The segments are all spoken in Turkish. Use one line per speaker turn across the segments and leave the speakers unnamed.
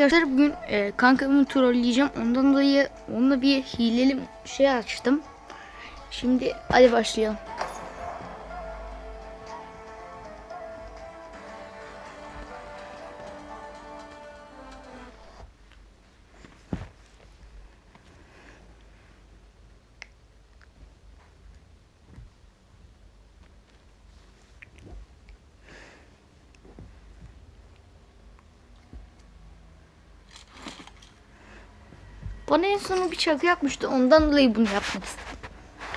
Arkadaşlar bugün e, kankamı trolleyeceğim. Ondan dolayı onunla bir hileli şey açtım. Şimdi hadi başlayalım. Bana en son bir şaka yapmıştı. Ondan dolayı bunu yapmak istedim.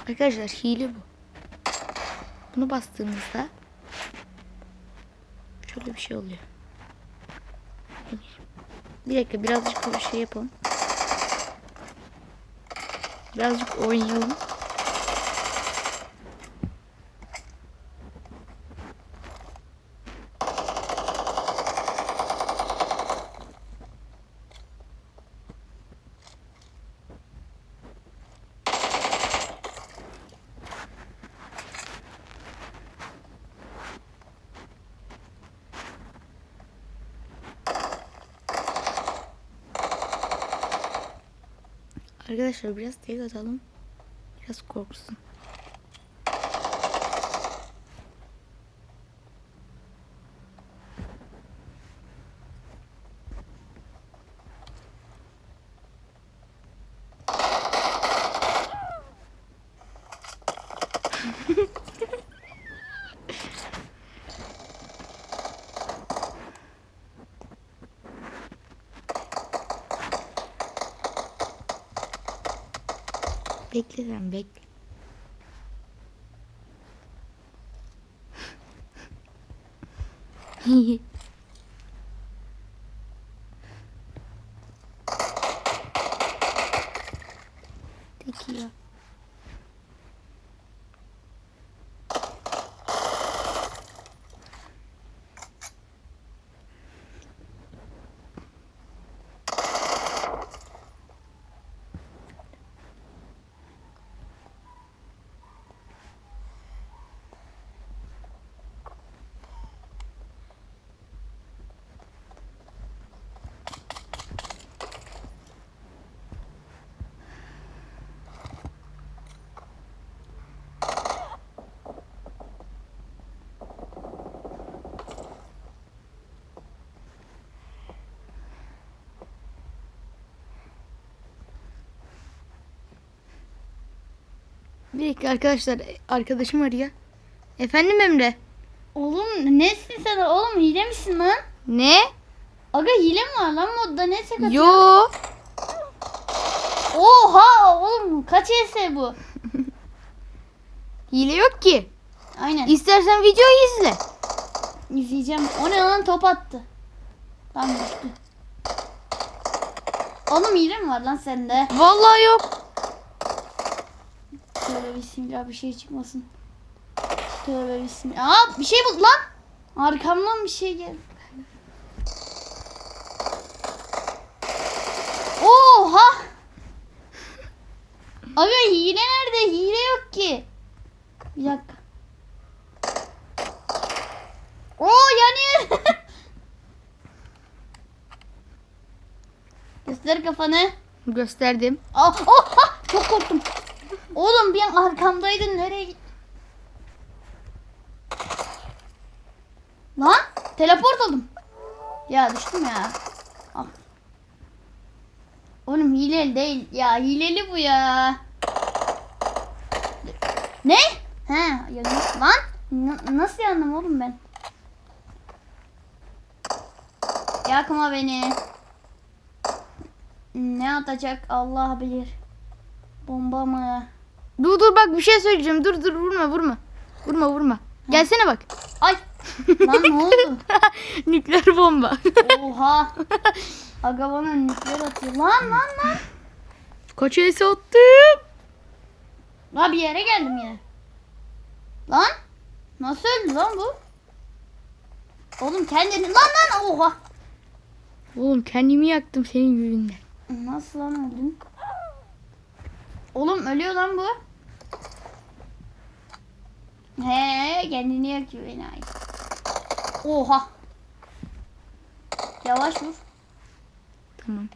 Arkadaşlar hile bu. Bunu bastığımızda şöyle bir şey oluyor. Bir dakika birazcık bir şey yapalım. Birazcık oynayalım. Arkadaşlar biraz tek atalım. Biraz korksun. Bekle sen bekle. Peki ya. Bir dakika arkadaşlar arkadaşım arıyor. Efendim Emre?
Oğlum nesin sen? Oğlum hile misin lan?
Ne?
Aga hile mi var lan modda ne atıyor?
Yo.
Oha oğlum kaç ES bu?
Hile yok ki.
Aynen
İstersen videoyu izle.
izleyeceğim. O ne lan top attı. Tam düştü. Oğlum hile mi var lan sende?
Vallahi yok.
Tövbe bismillah bir şey çıkmasın. Tövbe bismillah. Aa bir şey bul lan. Arkamdan bir şey geldi. Oha! Abi hile nerede? Hile yok ki. Bir dakika. Oo yanıyor. Göster kafanı.
Gösterdim.
Ah, oh, ah, çok korktum. Oğlum bir an arkamdaydın nereye gittin? Lan teleport oldum. Ya düştüm ya. Ah. Oğlum hileli değil. Ya hileli bu ya. Ne? He yanıyor. Lan N- nasıl yandım oğlum ben? Yakma beni. Ne atacak Allah bilir. Bomba mı?
Dur dur bak bir şey söyleyeceğim. Dur dur vurma vurma. Vurma vurma. Gelsene bak.
Ay. Lan ne oldu?
Nükleer bomba.
Oha. Aga bana nükleer atıyor. Lan lan lan.
Kaç else attım.
La bir yere geldim yine. Lan. Nasıl öldü lan bu? Oğlum kendini lan lan oha.
Oğlum kendimi yaktım senin yüzünden.
Nasıl lan öldün? Oğlum ölüyor lan bu. He kendini yakıyor enayi. Oha. Yavaş vur.
Tamam.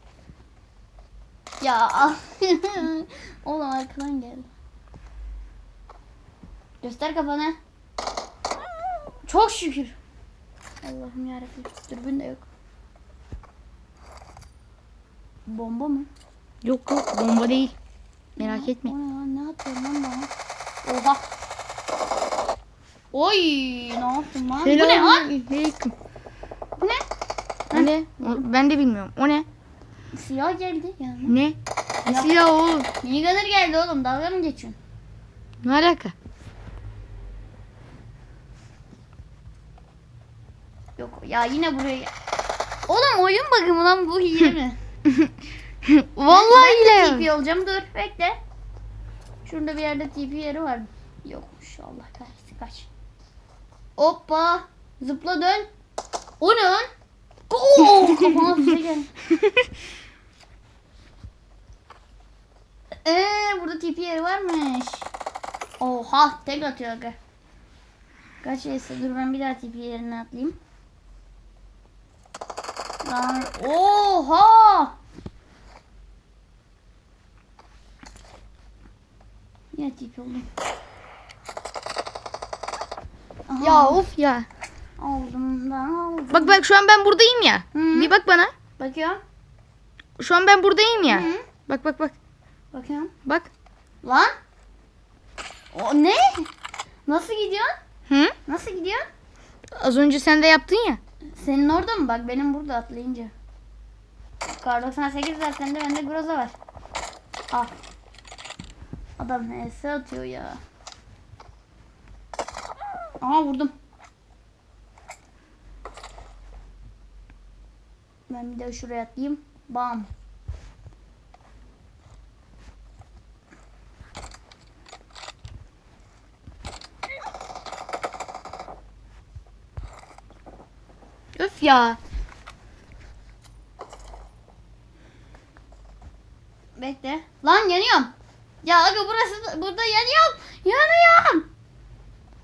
Ya oğlum arkadan geldi. Göster kafanı. Çok şükür. Allah'ım yarabbim. Dürbün de yok. Bomba mı?
Yok yok bomba değil. Merak etme.
O ne atıyorsun lan bana? Oha. Oy ne yaptın lan? Bu ne lan? Bu ne?
O ne? O- ben de bilmiyorum. O ne?
Siyah geldi yani.
Ne? Ne silah oğlum?
Minigunner geldi oğlum. Dalga mı geçiyorsun?
Ne alaka?
Yok ya yine buraya gel. Oğlum oyun bakımı lan bu hile mi?
Vallahi
ben de
ile.
TP olacağım dur bekle. Şurada bir yerde TP yeri var. Yokmuş Allah kahretsin kaç. Hoppa zıpla dön. O ne lan? Oo kafama füze geldi. Eee burada TP yeri varmış. Oha tek atıyor aga. Kaç neyse dur ben bir daha TP yerine atlayayım. Lan oha! Yine TP oldum.
Ya of ya.
aldım da aldım.
Bak bak şu an ben buradayım ya.
Hı.
Bir bak bana.
Bakıyorum.
Şu an ben buradayım ya.
Hı.
Bak bak bak.
Bakıyorum.
Bak.
Lan? O ne? Nasıl gidiyor?
Hı?
Nasıl gidiyor?
Az önce sen de yaptın ya.
Senin orada mı? Bak benim burada atlayınca. Kar 98 var sende bende groza var. Al. Adam HS atıyor ya. Aha vurdum. Ben bir de şuraya atlayayım. Bam.
Öf ya.
Bekle. Lan yanıyorum. Ya aga burası burada yanıyorum. Yanıyorum.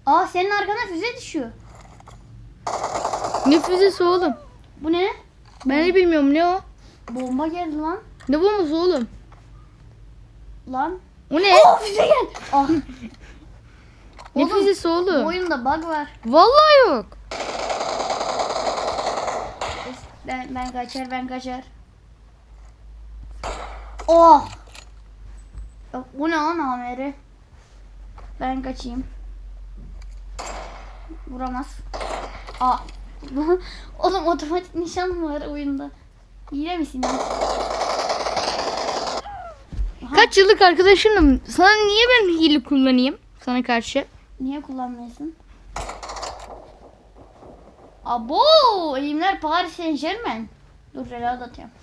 Aa senin arkana füze düşüyor.
Ne füzesi oğlum?
Bu ne?
Ben de bilmiyorum ne o?
Bomba geldi lan.
Ne bombası oğlum?
Lan.
O ne?
Oh füze geldi. Ah.
Ne
Oğlum,
füzesi
Bu
oğlum?
oyunda bug var.
Vallahi yok.
Ben, ben kaçar ben kaçar. Oh. Bu ne lan Amer'i? Ben kaçayım. Vuramaz. Aa. Oğlum otomatik nişan var oyunda. Hile misin ya?
Kaç yıllık arkadaşınım. Sana niye ben hile kullanayım? Sana karşı.
Niye kullanmıyorsun? Abo! Elimler Paris Saint Germain. Dur reload atıyorum.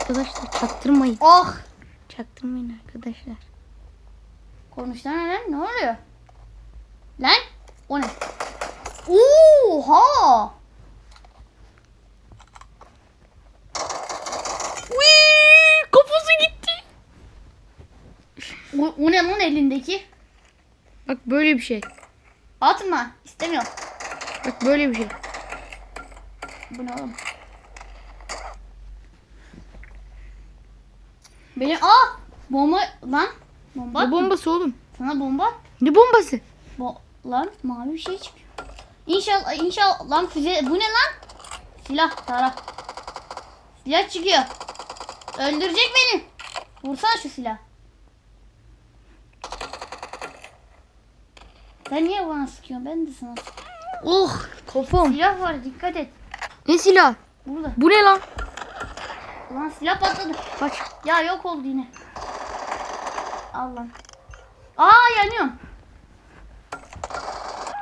Arkadaşlar çaktırmayın.
Oh!
Çaktırmayın arkadaşlar.
Konuşsana lan ne oluyor? Lan o ne? Oha!
Uy, kafası gitti.
O, o ne lan elindeki?
Bak böyle bir şey.
Atma. istemiyorum.
Bak böyle bir şey.
Bu ne oğlum? Benim aa bomba lan bomba
Ne bombası oğlum?
sana bomba.
Ne bombası?
Bo lan mavi bir şey çıkıyor. İnşallah inşallah lan füze bu ne lan? Silah tara. Silah çıkıyor. Öldürecek beni. Vursana şu silah. Sen niye bana sıkıyorsun? Ben de sana sıkıyorum.
Oh kafam.
Silah var dikkat et.
Ne silah?
Burada.
Bu ne lan?
Lan silah patladı.
Kaç.
Ya yok oldu yine. Al lan. Aa yanıyorum.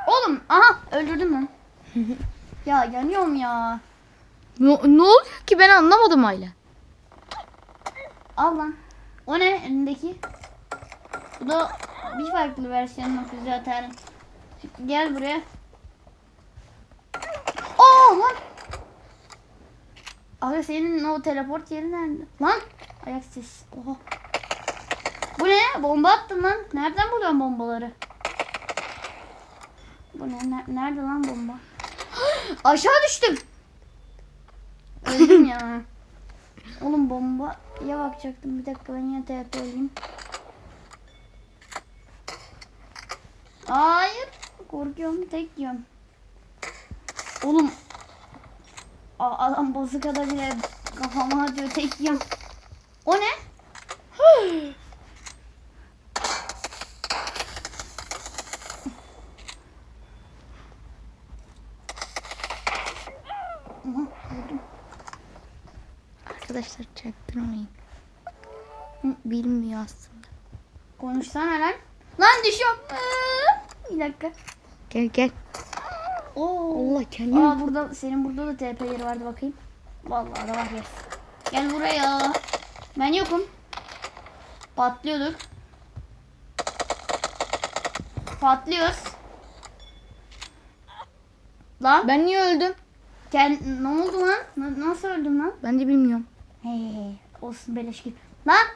Oğlum aha öldürdüm lan. ya yanıyorum ya.
Ne, ne oluyor ki ben anlamadım hala.
Al lan. O ne elindeki? Bu da bir farklı versiyonu füze atarım. Gel buraya. Aa lan. Abi senin o teleport yeri nerede? Lan. Ayak sesi. Oha. Bu ne? Bomba attın lan. Nereden buluyorsun bombaları? Bu ne? Ne- Nerede lan bomba? Aşağı düştüm. Öldüm ya. Oğlum bombaya bakacaktım. Bir dakika ben yine TP olayım. Hayır. Korkuyorum. Tek yiyorum. Oğlum. A- adam bozukada bile kafama atıyor. Tek yiyorum. O ne? Aha, vurdum.
Arkadaşlar çaktırmayın. Bilmiyor aslında.
Konuşsana lan. Lan düşüyorum. Bir dakika.
Gel gel.
Oo.
Allah kendini.
Aa burada senin burada da TP yeri vardı bakayım. Vallahi da var yes. Gel buraya. Ben yokum. Patlıyorduk. Patlıyoruz. Lan
Ben niye öldüm?
Gel, ne oldu lan? Na- nasıl öldün lan?
Ben de bilmiyorum.
Hey, olsun beleş gibi. Lan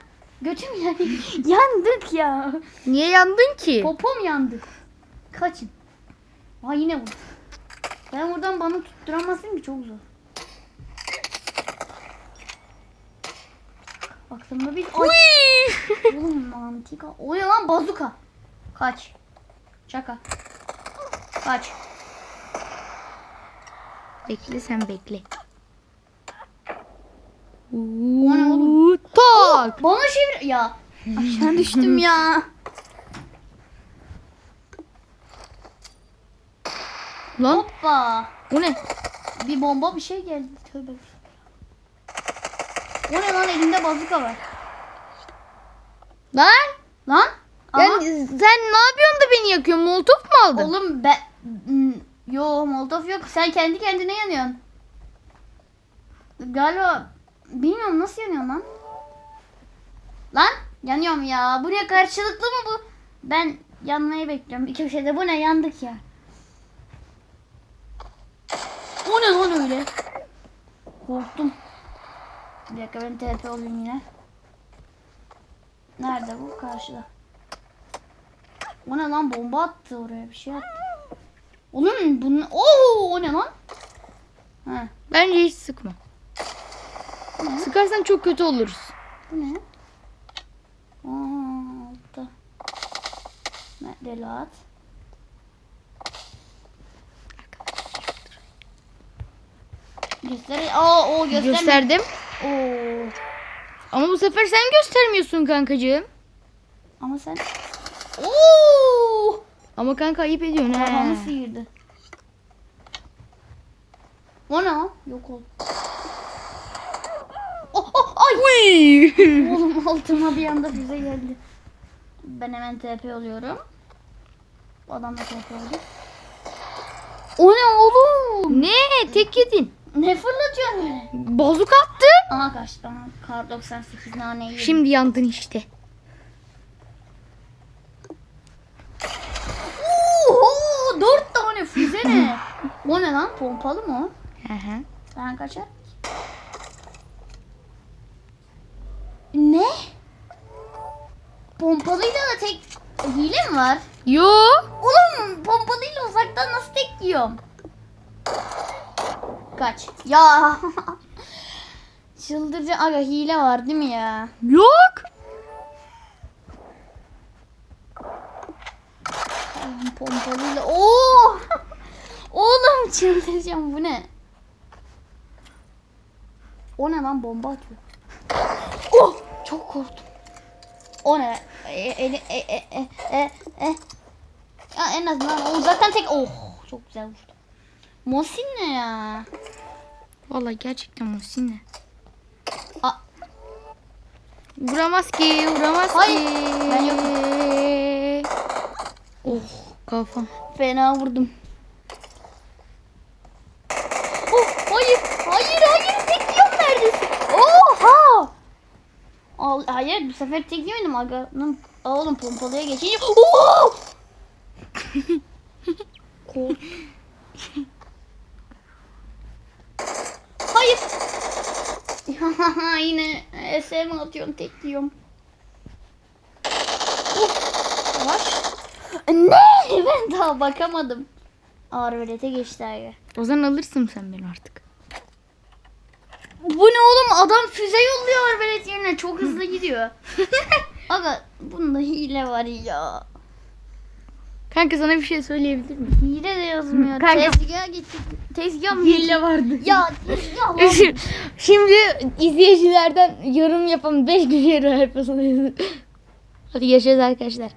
götüm yani. Yandık ya.
Niye yandın ki?
Popom yandı. Kaçın. Aa yine vurdu. Ben buradan bana tutturamazsın ki çok zor. Aklımda bir... Ay. Oğlum mantika. O ne lan bazuka. Kaç. Şaka. Kaç.
Bekle sen bekle.
O ne oğlum?
Tak.
Bana çevir... Ya. Aşağı düştüm ya.
Lan
Hoppa.
o ne?
Bir bomba bir şey geldi. Tövbe. O ne lan elimde bazuka var.
Lan?
Lan.
Ya
Aha.
sen ne yapıyorsun da beni yakıyorsun? Molotof mu aldın?
Oğlum ben... Yo molotof yok. Sen kendi kendine yanıyorsun. Galiba... Bilmiyorum nasıl yanıyorsun lan? Lan yanıyorum ya. Buraya karşılıklı mı bu? Ben yanmayı bekliyorum. Bir köşede bu ne yandık ya. O ne lan öyle? Korktum. Bir dakika ben TP olayım yine. Nerede bu? Karşıda. O ne lan bomba attı oraya bir şey attı. Oğlum bunun Oo o ne lan? Ha,
Bence hiç sıkma.
Ne?
Sıkarsan çok kötü oluruz.
Bu ne? Aa. Ne delat? Göster. Aa o gösterme.
Gösterdim.
Oo.
Ama bu sefer sen göstermiyorsun kankacığım.
Ama sen Oo!
Ama kanka ayıp ediyorsun
Kafamı
he.
sıyırdı. O ne? Yok oldu. Ay! Oğlum altıma bir anda füze geldi. Ben hemen TP oluyorum. Bu adam da TP oldu. O ne oğlum?
ne? Tek yedin.
Ne fırlatıyorsun öyle?
Bozuk attı.
Aha kaçtı. Aha, kar 98 nane yedim.
Şimdi yandın işte.
Oho, dört tane füze ne? o ne lan? Pompalı mı o?
Hı hı.
Ben kaçar. Ne? Pompalıyla da tek hile mi var?
Yo.
Oğlum pompalıyla uzaktan nasıl tek yiyorum? Kaç. Ya. Çıldıracağım. Aga hile var değil mi ya?
Yok.
Oğlum, Pompalıyla. Oo! Oğlum çıldıracağım bu ne? O ne lan bomba atıyor. Oh! Çok korktum. O ne? E, eli- e, e, e, e, e. Ya en azından o zaten tek oh çok güzel vurdu. Mosin ne ya?
Vallahi gerçekten Muhsin ne?
Aa,
Vuramaz ki, vuramaz
Hayır,
ki.
ben yokum.
Oh kafam.
fena vurdum. Oh hayır hayır hayır tek yiyorum neredesin? Oha! Al, hayır bu sefer tek yemedim aga. Oğlum pompalıya geçince. Oh! Hayır. Yine SM atıyorum tek yiyorum. Oh, Yavaş. Ne? Ben daha bakamadım. Ağır velete geçti aga.
O zaman alırsın sen beni artık.
Bu ne oğlum adam füze yolluyor velet yerine çok hızlı gidiyor. Aga bunda hile var ya.
Kanka sana bir şey söyleyebilir miyim?
Hile de yazmıyor.
Kanka-
Tezgaha getir. Tezgah mı?
Hile vardı.
Ya tezgah var.
Şimdi izleyicilerden yorum yapalım. 5 gün yorum yapasın. Hadi görüşürüz arkadaşlar.